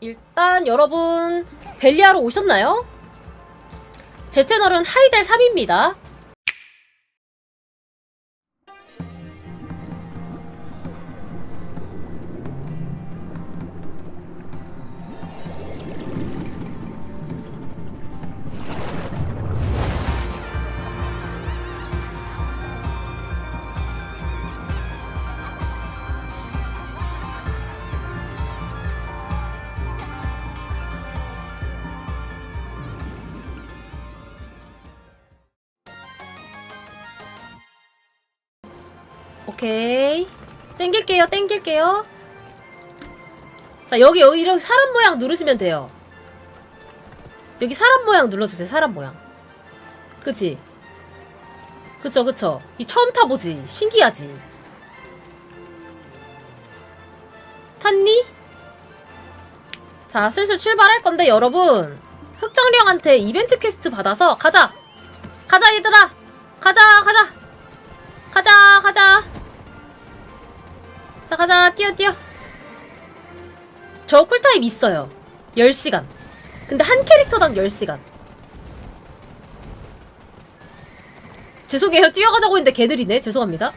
일단 여러분 벨리아로 오셨나요? 제 채널은 하이델 3입니다. 오케이. 땡길게요, 땡길게요. 자, 여기, 여기 이렇게 사람 모양 누르시면 돼요. 여기 사람 모양 눌러주세요, 사람 모양. 그치? 그쵸, 그쵸. 이 처음 타보지. 신기하지? 탔니? 자, 슬슬 출발할 건데, 여러분. 흑정령한테 이벤트 퀘스트 받아서 가자! 가자, 얘들아! 가자, 가자! 가자, 가자! 자, 가자. 뛰어, 뛰어. 저 쿨타임 있어요. 10시간. 근데 한 캐릭터당 10시간. 죄송해요. 뛰어가자고 했는데 개들이네. 죄송합니다.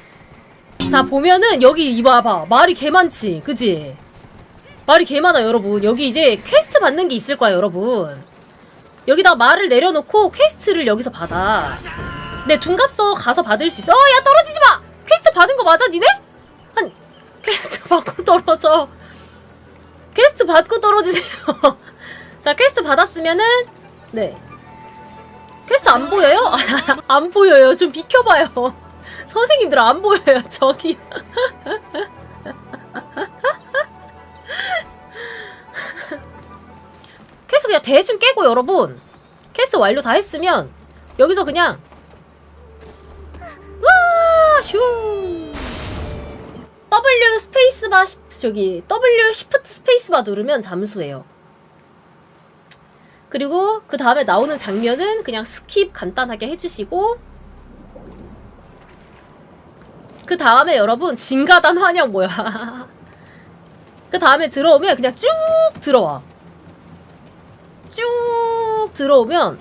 자, 보면은 여기 이봐봐. 말이 개 많지. 그지? 말이 개 많아, 여러분. 여기 이제 퀘스트 받는 게 있을 거야, 여러분. 여기다 말을 내려놓고 퀘스트를 여기서 받아. 내 둔갑서 가서 받을 수 있어. 어, 야, 떨어지지 마! 퀘스트 받은 거 맞아, 니네? 퀘스트 받고 떨어져. 퀘스트 받고 떨어지세요. 자, 퀘스트 받았으면은, 네. 퀘스트 안 보여요? 안 보여요. 좀 비켜봐요. 선생님들 안 보여요. 저기. 퀘스트 그냥 대충 깨고 여러분. 퀘스트 완료 다 했으면 여기서 그냥 와 슈. W 스페이스바 시- 저기 W 시프트 스페이스바 누르면 잠수해요. 그리고 그 다음에 나오는 장면은 그냥 스킵 간단하게 해주시고 그 다음에 여러분 진가단 환영 뭐야? 그 다음에 들어오면 그냥 쭉 들어와. 쭉 들어오면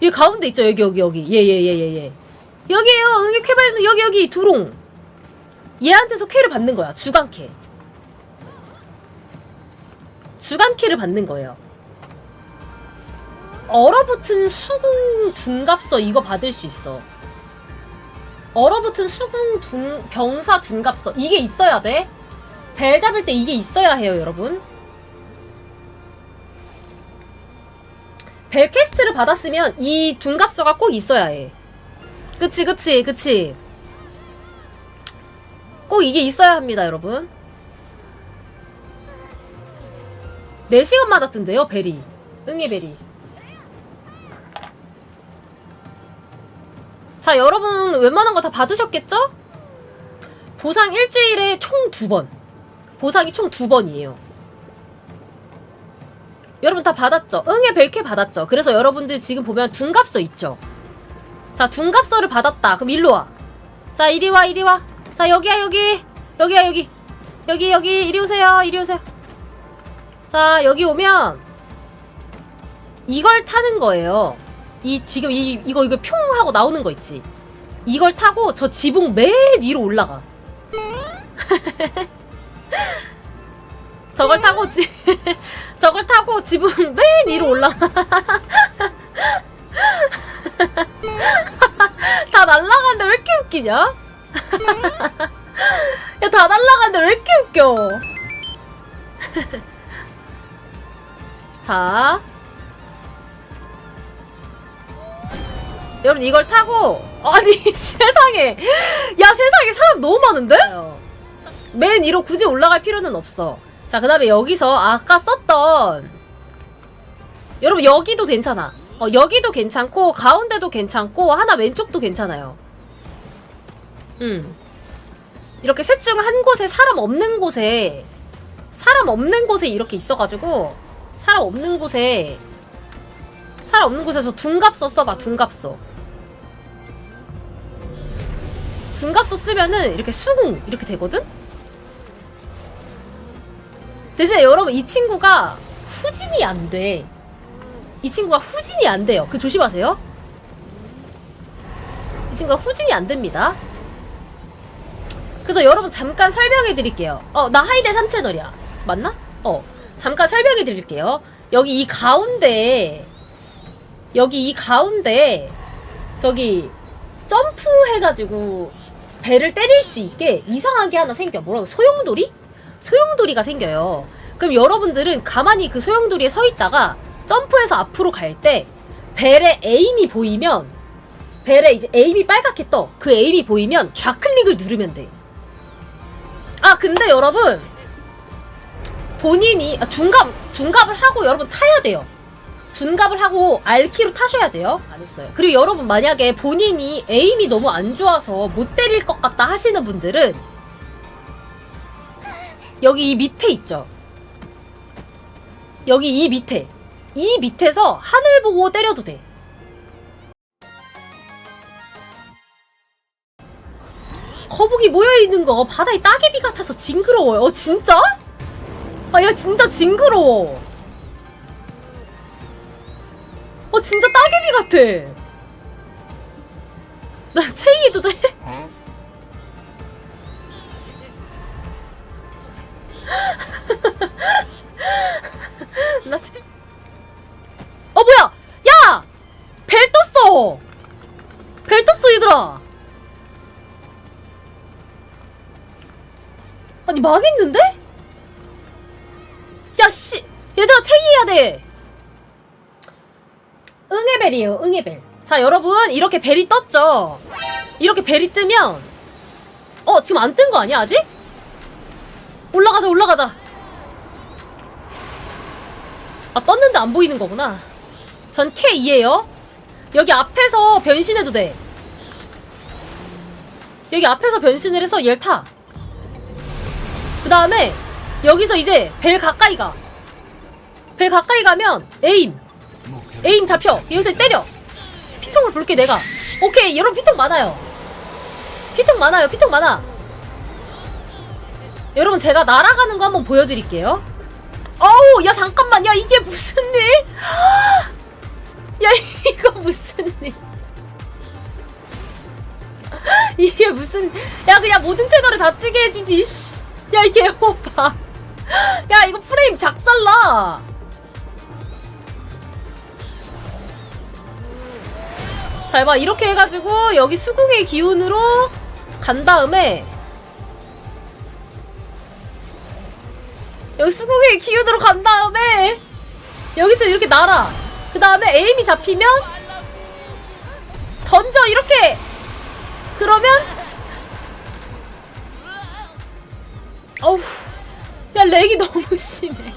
이 가운데 있죠 여기 여기 여기 예예예 예예 여기에요 여기 쾌발 여기 여기 두롱 얘한테서 쾌를 받는 거야 주간 캐 주간 캐를 받는 거예요. 얼어붙은 수궁 둔갑서 이거 받을 수 있어. 얼어붙은 수궁 둔 병사 둔갑서. 이게 있어야 돼 벨 잡을 때 이게 있어야 해요 여러분. 벨캐스트를 받았으면 이 둔갑서가 꼭 있어야 해. 그치, 그치, 그치. 꼭 이게 있어야 합니다, 여러분. 4시간 맞았던데요, 벨이. 응애 벨이. 자, 여러분, 웬만한 거 다 받으셨겠죠? 보상 일주일에 총 두 번. 보상이 총 두 번이에요. 여러분 다 받았죠? 응애 벨캐 받았죠? 그래서 여러분들 지금 보면 둔갑서 있죠? 자, 둔갑서를 받았다. 그럼 일로 와. 자, 이리 와, 이리 와. 자, 여기야, 여기. 여기야, 여기. 여기, 여기. 이리 오세요, 이리 오세요. 자, 여기 오면 이걸 타는 거예요. 이, 지금 이, 이거, 이거 평 하고 나오는 거 있지? 이걸 타고 저 지붕 맨 위로 올라가. 저걸 타고 지, 저걸 타고 지붕 맨 위로 올라가. 다 날라가는데 왜 이렇게 웃기냐? 야, 다 날라가는데 왜 이렇게 웃겨? 자. 여러분, 이걸 타고, 아니, 세상에. 야, 세상에 사람 너무 많은데? 맨 위로 굳이 올라갈 필요는 없어. 자, 그 다음에 여기서 아까 썼던 여러분 여기도 괜찮아. 어, 여기도 괜찮고 가운데도 괜찮고 하나 왼쪽도 괜찮아요. 음. 이렇게 셋 중 한 곳에 사람 없는 곳에 사람 없는 곳에 이렇게 있어가지고 사람 없는 곳에 사람 없는 곳에서 둔갑서 써봐 둔갑서 둔갑서 쓰면은 이렇게 수궁 이렇게 되거든? 대신에 여러분 이 친구가 후진이 안 돼. 이 친구가 후진이 안 돼요. 그 조심하세요. 이 친구가 후진이 안 됩니다. 그래서 여러분 잠깐 설명해 드릴게요. 어, 나 하이델 3채널이야. 맞나? 어, 잠깐 설명해 드릴게요. 여기 이 가운데, 여기 이 가운데, 저기, 점프 해가지고, 배를 때릴 수 있게 이상하게 하나 생겨. 뭐라고? 소용돌이? 소용돌이가 생겨요. 그럼 여러분들은 가만히 그 소용돌이에 서 있다가, 점프해서 앞으로 갈 때, 벨의 에임이 보이면, 벨에 이제 에임이 빨갛게 떠. 그 에임이 보이면 좌클릭을 누르면 돼. 아 근데 여러분 본인이 아, 둔갑 둔갑을 하고 여러분 타야 돼요. 둔갑을 하고 R키로 타셔야 돼요. 안 했어요. 그리고 여러분 만약에 본인이 에임이 너무 안 좋아서 못 때릴 것 같다 하시는 분들은 여기 이 밑에 있죠. 여기 이 밑에 이 밑에서 하늘 보고 때려도 돼. 거북이 모여있는 거 바다에 따개비 같아서 징그러워요. 어, 진짜? 아, 야, 진짜 징그러워. 어, 진짜 따개비 같아. 나 체이해도 돼? 망했는데? 야 씨, 얘들아 체이해야 돼. 응애벨이에요, 응애벨. 자 여러분 이렇게 벨이 떴죠. 이렇게 벨이 뜨면 어 지금 안 뜬 거 아니야 아직? 올라가자 올라가자. 아 떴는데 안 보이는 거구나. 전 K2에요. 여기 앞에서 변신해도 돼. 여기 앞에서 변신을 해서 얘를 타. 그 다음에 여기서 이제 벨 가까이 가. 벨 가까이 가면 에임. 에임 잡혀. 여기서 때려. 피통을 볼게 내가. 오케이 여러분 피통 많아요. 피통 많아요. 피통 많아. 여러분 제가 날아가는 거 한번 보여드릴게요. 어우 야 잠깐만 야 이게 무슨 일? 야 이거 무슨 일? 이게 무슨 야 그냥 모든 채널에 다 뜨게 해주지 씨. 야 이게 오빠. 야 이거 프레임 작살나. 잘 봐. 이렇게 해가지고 여기 수궁의 기운으로 간 다음에 여기 수궁의 기운으로 간 다음에 여기서 이렇게 날아. 그 다음에 에임이 잡히면 던져 이렇게. 그러면 어우, 야 렉이 너무 심해.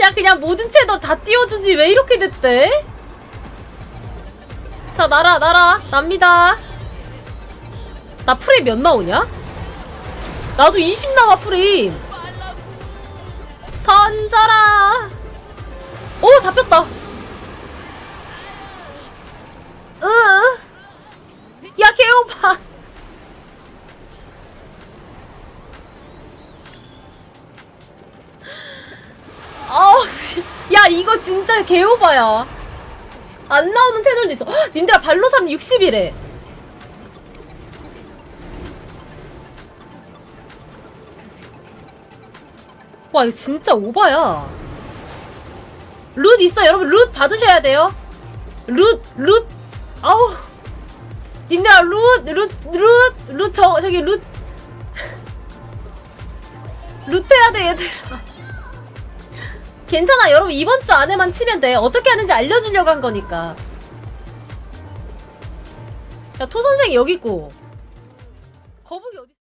야 그냥 모든 채널 다 띄워주지 왜 이렇게 됐대? 자 날아 날아 납니다. 나 프레임 몇 나오냐? 나도 20 나와 프레임. 던져라. 오 잡혔다. 으. 야 개오바. 아우, 씨. 야, 이거 진짜 개오바야. 안 나오는 채널도 있어. 헉, 님들아, 발로삼 60이래. 와, 이거 진짜 오바야. 룻 있어, 여러분. 룻 받으셔야 돼요. 룻, 룻. 아우. 님들아, 룻, 룻, 룻, 룻, 저, 저기, 룻. 룻 해야 돼, 얘들아. 괜찮아 여러분. 이번 주 안에만 치면 돼. 어떻게 하는지 알려주려고 한 거니까. 야 토 선생 여기 있고. 거북이 어디